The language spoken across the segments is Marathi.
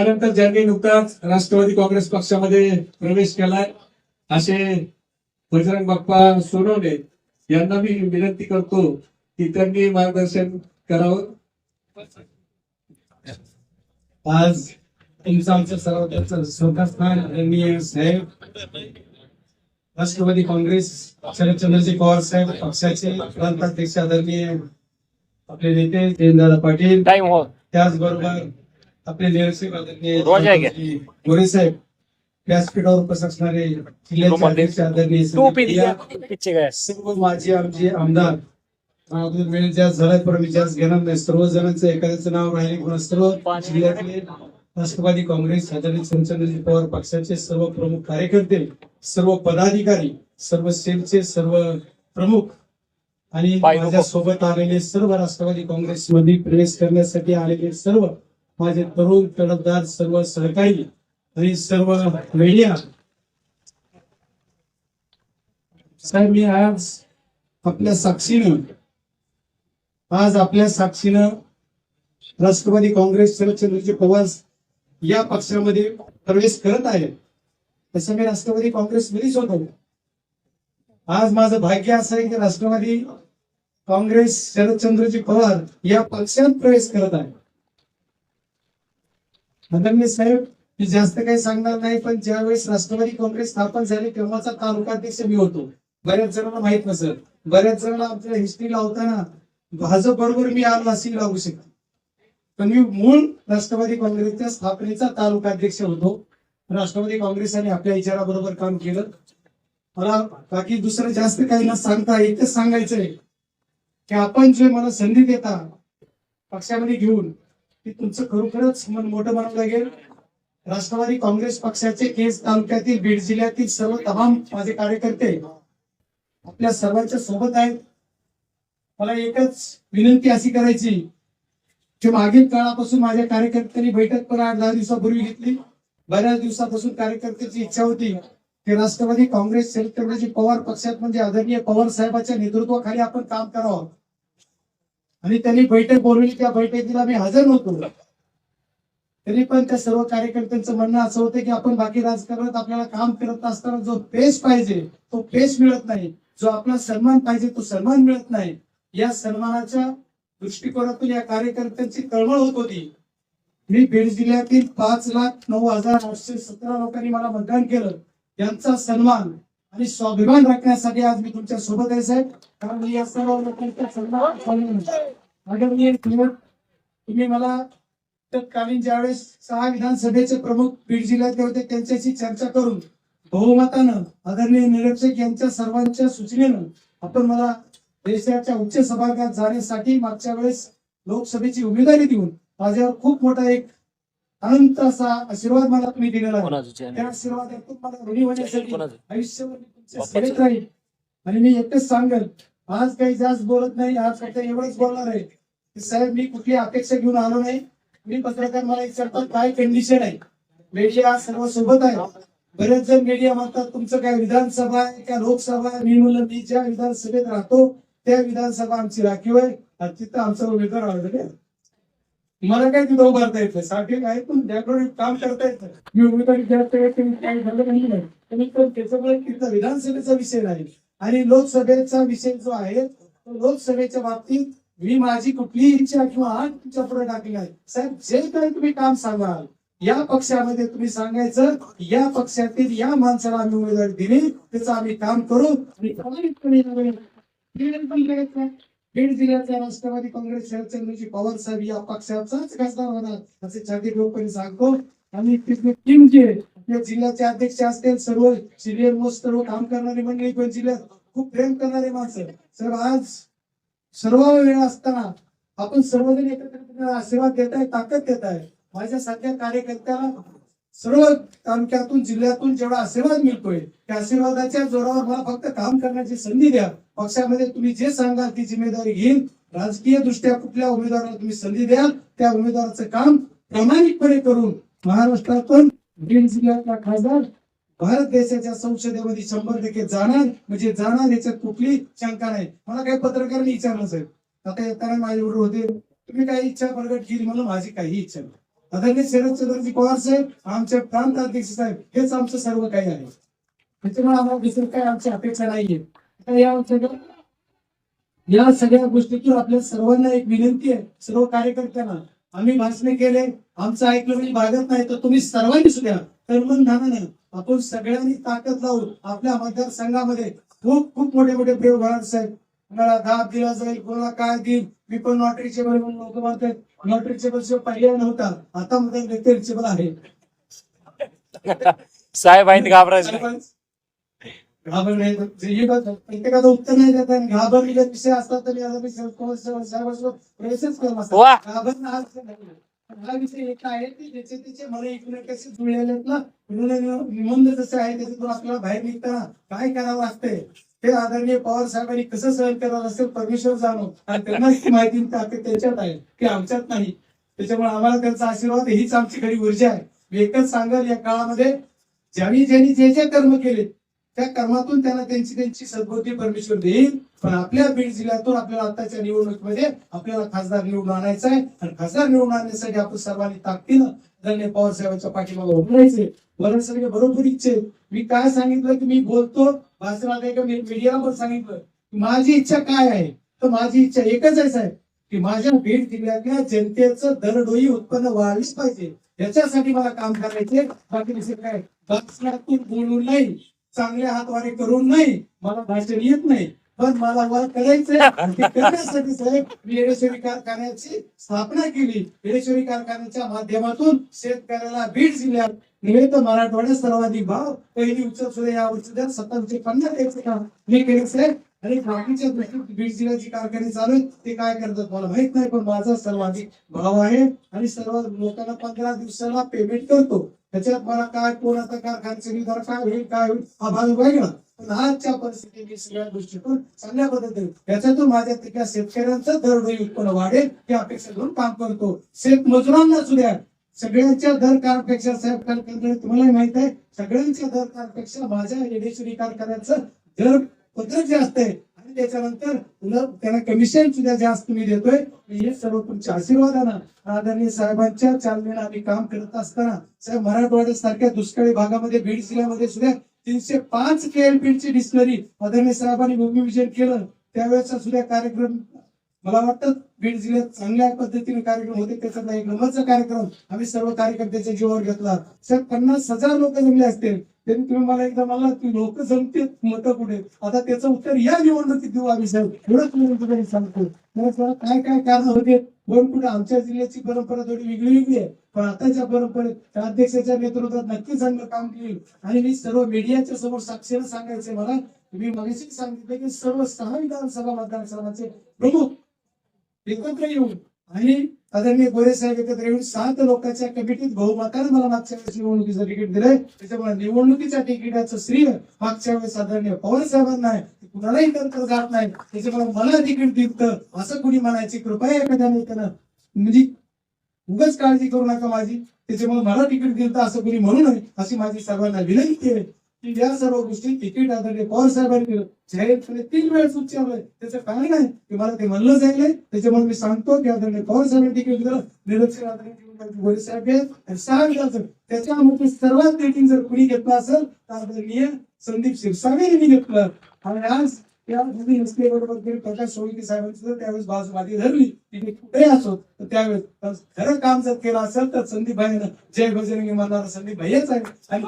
त्यानंतर ज्यांनी नुकताच राष्ट्रवादी काँग्रेस पक्षामध्ये प्रवेश केलाय असे बजरंग बाप्पा सोनवणे यांना मी विनंती करतो की त्यांनी मार्गदर्शन करावं. आज तुमचं आमचं श्रद्धास्थान आदरणीय साहेब राष्ट्रवादी काँग्रेस शरदचंद्रजी पवार साहेब पक्षाचे प्रांताध्यक्ष आदरणीय आपले नेते जयंतदादा पाटील. टाइम हो. त्याचबरोबर आपले निरक्षक आदरणीय? गोरे साहेब व्यासपीठावर उपस्थित असणारे जिल्ह्याचे अध्यक्ष आदरणीय सर्व माझे आमचे आमदार वेळ जास्त झालाय पण मी जास्त घेणार नाही सर्व जणांचं एखाद्याचं नाव राहिले कोणा सर्व जिल्ह्यातले राष्ट्रवादी काँग्रेस आदरणीय शरदचंद्रजी पवार पक्षाचे सर्व प्रमुख कार्यकर्ते सर्व पदाधिकारी सर्व सेलचे सर्व प्रमुख आणि. माझ्या सोबत आलेले सर्व राष्ट्रवादी काँग्रेसमध्ये प्रवेश करण्यासाठी आलेले सर्व माझे तरुण तडफदार सर्व सहकारी आणि सर्व मीडिया साहेब मी आज आपल्या साक्षीनं आज आपल्या साक्षीनं राष्ट्रवादी काँग्रेस शरदचंद्रजी पवार या पक्षामध्ये प्रवेश करत आहे. तसं मी राष्ट्रवादी काँग्रेसमध्येच होतो. आज माझं भाग्य असं आहे की राष्ट्रवादी काँग्रेस शरदचंद्रजी पवार या पक्षात प्रवेश करत आहे. फडणवीस साहेब मी जास्त काही सांगणार नाही पण ज्यावेळेस राष्ट्रवादी काँग्रेस स्थापन झाली तेव्हाचा तालुकाध्यक्ष मी होतो. बऱ्याच जणांना माहीत नसेल. बऱ्याच जणांना आपल्या हिस्ट्री लावताना भाजप बरोबर मी आलो अशी लागू शकते पण मी मूळ राष्ट्रवादी काँग्रेसच्या स्थापनेचा तालुकाध्यक्ष होतो. राष्ट्रवादी काँग्रेसने आपल्या विचाराबरोबर काम केलं. मला बाकी दुसरं जास्त काही न सांगता एकच सांगायचंय की आपण जे मला संधी देता पक्षामध्ये घेऊन की तुमचं खरोखरच मन मोठं बनावं लागेल. राष्ट्रवादी काँग्रेस पक्षाचे केस तालुक्यातील बीड जिल्ह्यातील सर्व तमाम माझे कार्यकर्ते आपल्या सर्वांच्या सोबत आहेत. मला एकच विनंती अशी करायची की मागील काळापासून माझ्या कार्यकर्त्यांनी बैठक पण आठ दहा दिवसापूर्वी घेतली. बऱ्याच दिवसापासून कार्यकर्त्याची इच्छा होती की राष्ट्रवादी काँग्रेस शरदचंद्रजी पवार पक्षात म्हणजे आदरणीय पवार साहेबांच्या नेतृत्वाखाली आपण काम करावं. आणि त्यांनी बैठक बोलवली त्या बैठकीला मी हजर नव्हतो. तरी पण त्या सर्व कार्यकर्त्यांचं म्हणणं असं होतं की आपण बाकी राजकारणात आपल्याला काम करत असताना जो पेस पाहिजे तो पेस मिळत नाही. जो आपला सन्मान पाहिजे तो सन्मान मिळत नाही. या सन्मानाच्या दृष्टिकोनातून या कार्यकर्त्यांची तळमळ होत होती. मी बीड जिल्ह्यातील पाच लाख नऊ हजार आठशे सतरा लोकांनी मला मतदान केलं. यांचा सन्मान आणि स्वाभिमान राखण्यासाठी आज मी तुमच्यासोबत आहे साहेब. कारण मी या सर्व लोकांचा आदरणीय तुम्ही मला तत्कालीन ज्यावेळेस सहा विधानसभेचे प्रमुख बीड जिल्ह्यातले होते त्यांच्याशी चर्चा करून बहुमतानं आदरणीय निरीक्षक यांच्या सर्वांच्या सूचनेनं आपण मला देशाच्या उच्च सभागृहात जाण्यासाठी मागच्या वेळेस लोकसभेची उमेदवारी देऊन माझ्यावर खूप मोठा एक अनंत असा आशीर्वाद मला तुम्ही दिलेला? त्या आशीर्वादातून मला ऋणी होण्यासाठी? आयुष्यभर मी तुमच्या सेवेत राहील. आणि मी एकच सांगेल आज काही जास्त बोलत नाही आज फक्त एवढंच बोलणार आहे. की साहेब मी कुठली अपेक्षा घेऊन आलो नाही. मी पत्रकार मला विचारतात काय कंडिशन आहे? मीडिया सर्व सोबत आहे. बरेच जण मीडिया म्हणतात तुमचं काय विधानसभा आहे का लोकसभा आहे? मी म्हणलं मी ज्या विधानसभेत राहतो त्या विधानसभा आमची राखीव आहे. आणि तिथं आमचा उमेदवार आहे. मला काय तिथं उभारता येत सारखे साठी आहे पण ज्याकडे काम करता येतं मी झालं नाही. तुम्ही त्याच्यामुळे विधानसभेचा विषय नाही. आणि लोकसभेचा विषय जो आहे तो लोकसभेच्या बाबतीत मी माझी कुठलीही इच्छा किंवा आठ तुमच्यापुढे टाकली आहे साहेब जे काही तुम्ही काम सांगाल या पक्षामध्ये तुम्ही सांगायचं या पक्षातील या माणसाला आम्ही उमेदवारी दिली त्याचं आम्ही काम करू. आणि बीड पण राष्ट्रवादी काँग्रेस शरदचंद्रजी पवार साहेब या पक्षाचाच खासदार होणार असे छाती ठोकपणे सांगतो. आणि तिथले टीम जे या जिल्ह्याचे अध्यक्ष असतील सर्व सिनियर मोस्ट सर्व काम करणारे मंडळी पण जिल्ह्यात खूप प्रेम करणारे माणसं. सर्व आज सर्व वेळ असताना आपण सर्वजण एकत्र आशीर्वाद देत आहे ताकद देत आहे माझ्या सध्या कार्यकर्त्याला सर्व तालुक्यातून जिल्ह्यातून जेवढा आशीर्वाद मिळतोय त्या आशीर्वादाच्या जोरावर मला फक्त काम करण्याची संधी द्या. पक्षामध्ये तुम्ही जे सांगाल ती जिम्मेदारी घेईन. राजकीय दृष्ट्या कुठल्या उमेदवाराला तुम्ही संधी द्याल त्या उमेदवाराचं काम प्रामाणिकपणे करून महाराष्ट्रातून बीड जिल्ह्यातला खासदार भारत देशाच्या संसदेमध्ये शंभर टक्के जाणार म्हणजे जाणार याच्यात कुठली शंका नाही. मला काही पत्रकारांनी विचारलं साहेब. आता येताना माझ्याबरोबर होते. तुम्ही काही इच्छा प्रगट केली म्हणून माझी काही इच्छा नाही. आदरणीय शरदचंद्रजी पवार साहेब आमचे प्रांत अध्यक्ष साहेब हेच आमचं सर्व काही आहे. त्याच्यामुळे आम्हाला दुसरं काही आमची अपेक्षा नाहीये. या सगळ्या या सगळ्या गोष्टीतून आपल्या सर्वांना एक विनंती आहे सर्व कार्यकर्त्यांना. आम्ही भाषणे केले आमचं ऐकलं म्हणजे भागत नाही तर तुम्ही सर्वांनी सुद्धा तर मग आपण सगळ्यांनी ताकद लावून आपल्या मतदारसंघामध्ये खूप खूप मोठे मोठे प्रयोग होणार साहेब. कोणाला दाब दिला जाईल कोणाला काय देईल मी पण नॉट रिचेबल लोक म्हणतात नॉट रिचेबल शिवाय पर्याय नव्हता. आता मध्ये व्यक्ती रिचेबल आहे. साहेब आहेत घाबरायचं प्रत्येकाचं उत्तर नाही देत आणि घाबरलेले विषय असतात तरी आता मी साहेबांसोबत प्रवेशच करत घाबरणं हा विषय नाही. पण हा विषय एक आहे की ज्याचे त्याचे मला एकमेकाशी जुळलेले आहेत ना. म्हणून निबंध जसे आहे त्याच्यातून आपल्याला बाहेर निघताना काय करावं लागतंय ते आदरणीय पवार साहेबांनी कसं सहन करणार असेल परमेश्वर जाणो. आणि त्यांना माहिती त्याच्यात आहे की आमच्यात नाही. त्याच्यामुळे आम्हाला त्यांचा आशीर्वाद हीच आमची खरी ऊर्जा आहे. मी एकच सांगाल या काळामध्ये ज्यांनी ज्यांनी जे जे कर्म केले त्या कर्मातून त्यांना त्यांची त्यांची सद्बुद्धी परमेश्वर देईल. पण आपल्या बीड जिल्ह्यातून आपल्याला आताच्या निवडणुकीमध्ये आपल्याला खासदार निवडून आणायचा आहे. आणि खासदार निवडून आणण्यासाठी आपण सर्वांनी ताकदीनं धन्य पवार साहेबांच्या पाठीमागे उभारायचे वरण सगळे बरोबर इच्छे मी काय सांगितलं की मी बोलतो भाषणात एका मीडियाला पण सांगितलं की माझी इच्छा काय आहे? तर माझी इच्छा एकच आहे साहेब की माझ्या बीड जिल्ह्यातल्या जनतेचं दरडोई उत्पन्न वाढलीच पाहिजे. याच्यासाठी मला काम करायचे. बाकी दुसरं काय? भाषणातून बोलून नाही. चांगले हातवारे करून नाही. मला भाषण येत नाही. पण मला मला करायचंय. करण्यासाठी साहेब मी येडेश्वरी कारखान्याची स्थापना केली. येडेश्वरी कारखान्याच्या माध्यमातून शेतकऱ्याला बीड जिल्ह्यात नव्हे तर मराठवाड्यात सर्वाधिक भाव पहिली उत्सव सुद्धा या वर्षी सत्तावीसशे पन्नास एक मी केले साहेब. आणि बाकीच्या दृष्टीत बीड जिल्ह्याची कारखाने चालू आहेत. ते काय करतात मला माहीत नाही पण माझा सर्वाधिक भाव आहे. आणि सर्व लोकांना पंधरा दिवसाला पेमेंट करतो. त्याच्यात मला काय कोणाचा आता कारखान्याचे निधार काय होईल काय होईल हा भाग वेगळा पण आजच्या परिस्थितीत मी सगळ्या दृष्टीतून चांगल्या पद्धतीने याच्यातून माझ्या तिथल्या शेतकऱ्यांचं दरडोई उत्पन्न वाढेल ही अपेक्षा घेऊन काम करतो. शेत मजुरांना सुद्धा सगळ्यांच्या दर कारपेक्षा साहेब कारखान्याकडे तुम्हाला माहीत आहे सगळ्यांच्या दर कारपेक्षा माझ्या येडेश्वरी कारखान्याचं दर पत्रक जे असते त्याच्यानंतर त्याला कमिशन सुद्धा जास्त मी देतोय. हे सर्व तुमच्या आशीर्वादानं आदरणीय साहेबांच्या चालनेनं आम्ही काम करत असताना साहेब मराठवाड्या सारख्या दुष्काळी भागामध्ये बीड जिल्ह्यामध्ये सुद्धा तीनशे पाच केएलपीची डिस्टलरी आदरणीय साहेबांनी भूमिविजन केलं. त्यावेळेचा सुद्धा कार्यक्रम मला वाटतं बीड जिल्ह्यात चांगल्या पद्धतीने कार्यक्रम होते. त्याचा एक नंबरचा कार्यक्रम आम्ही सर्व कार्यकर्त्याच्या जीवावर घेतला. साहेब पन्नास हजार लोक जमले असतील. त्यांनी तुम्ही मला एकदा मला लोक जमते मत कुठे? आता त्याचं उत्तर या निवडणुकीत देऊ आम्ही साहेब. एवढंच मी तुला सांगतो. त्याला काय काय कारण होते? पण कुठे आमच्या जिल्ह्याची परंपरा थोडी वेगळी वेगळी आहे. पण आताच्या परंपरेत त्या अध्यक्षाच्या नेतृत्वात नक्की चांगलं काम केलं. आणि मी सर्व मीडियाच्या समोर साक्षीनं सांगायचंय मला. मी मगाशी सांगितलं की सर्व सहा विधानसभा मतदारसंघाचे प्रमुख एकत्र येऊन आणि आदरणीय गोरे साहेब एकत्र येऊन सात लोकांच्या कमिटीत बहुमतानं मला मागच्या वेळेस निवडणुकीचं तिकीट दिलंय त्याच्यामुळे निवडणुकीच्या तिकिटाचं श्रेय मागच्या वेळेस आदरणीय पवार साहेबांना आहे. कुणालाही नंतर जात नाही. त्याच्यामुळे मला तिकीट दिलं असं कुणी म्हणायची कृपया एखाद्या नेत्यानं म्हणजे उगाच काळजी करू नका माझी. त्याच्यामुळे मला तिकीट दिलं असं कुणी म्हणू नये अशी माझी सर्वांना विनंती आहे. की या सर्व गोष्टी तिकीट आदरणीय पवार साहेबांनी दिलं जाहीरपणे तीन वेळेस उच्चारलंय त्याचं कारण नाही की मला ते म्हणलं जाईल त्याच्यामुळे मी सांगतो की आदरणीय पवार साहेबांनी तिकीट दिलं. निरक्षर आदरणीय साहेब आणि सहा विधानसभा त्याच्यामध्ये सर्वात रेटिंग जर कुणी घेतलं असेल तर आदरणीय संदीप शिरसागे यांनी घेतलं. आणि आज त्या बरोबर प्रकाश सोळंकी साहेबांची सुद्धा त्यावेळेस बाजूबाजी धरली. तिने कुठे असो तर त्यावेळेस खरं काम जर केलं असेल तर संदीप भाईनं जय बजरंगी म्हणणारा संदीप भाईच आहे. आणि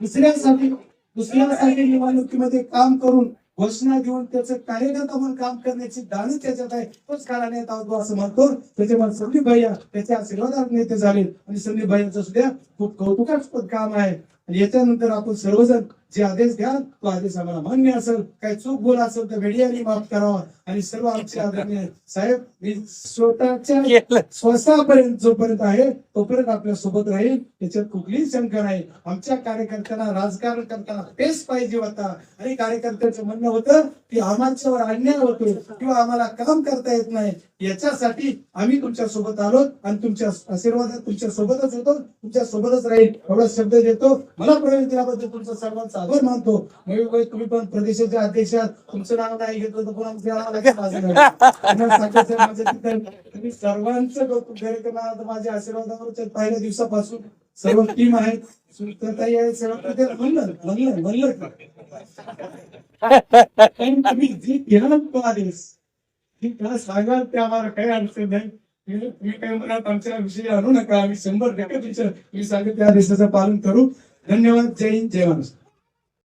दुसऱ्यासाठी दुसऱ्यासाठी निवडणुकीमध्ये काम करून घोषणा देऊन त्याचं कार्यकर्ता म्हणून काम करण्याची दानच त्याच्यात आहे. तोच काळा नेता होतो असं म्हणतो. त्याच्यामुळे संदीप भैया त्याच्या आशीर्वादात नेते झाले. आणि संदीप भैयाचं सुद्धा खूप कौतुकास्पद काम आहे. आणि याच्यानंतर आपण सर्वजण जे आदेश द्याल तो आदेश आम्हाला मान्य असेल. काही चूक बोल असेल तर मीडियाने माफ करावा. आणि सर्व आमचे आदरणीय साहेब मी स्वतःच्या स्वतःपर्यंत जोपर्यंत आहे तोपर्यंत आपल्यासोबत राहील. याच्यात कुठलीही शंका नाही. आमच्या कार्यकर्त्यांना राजकारण करताना पेस पाहिजे होता. आणि कार्यकर्त्यांचं म्हणणं होतं की आमच्यावर अन्याय होतो किंवा आम्हाला काम करता येत नाही. याच्यासाठी आम्ही तुमच्यासोबत आलो आणि तुमच्या आशीर्वादात तुमच्या सोबतच होतो. तुमच्या सोबतच राहील एवढा शब्द देतो. मला प्रवेश दिल्याबद्दल तुमचा सर्वांचा आभार मानतो. मयूरभाई तुम्ही पण प्रदेशाचे अध्यक्ष तुमचं नाव नाही घेतलं तर माझं नाव. आहे तिथं तुम्ही सर्वांचं कौतुक कार्यक्रमात माझ्या आशीर्वादावर पहिल्या दिवसापासून सर्व टीम आहेत. सुनीताताई आहेत सर्व ते म्हणलं म्हणलं म्हणलं पण तुम्ही जी तो आदेश ती सांगाल ते आम्हाला काही अडचण नाही. तुम्ही तुम्ही काही मनात आमच्या विषयी आणू नका. आम्ही शंभर टक्के तुमच्या तुम्ही सांगितलं त्या आदेशाचं पालन करू. धन्यवाद. जय हिंद जय महाराष्ट्र.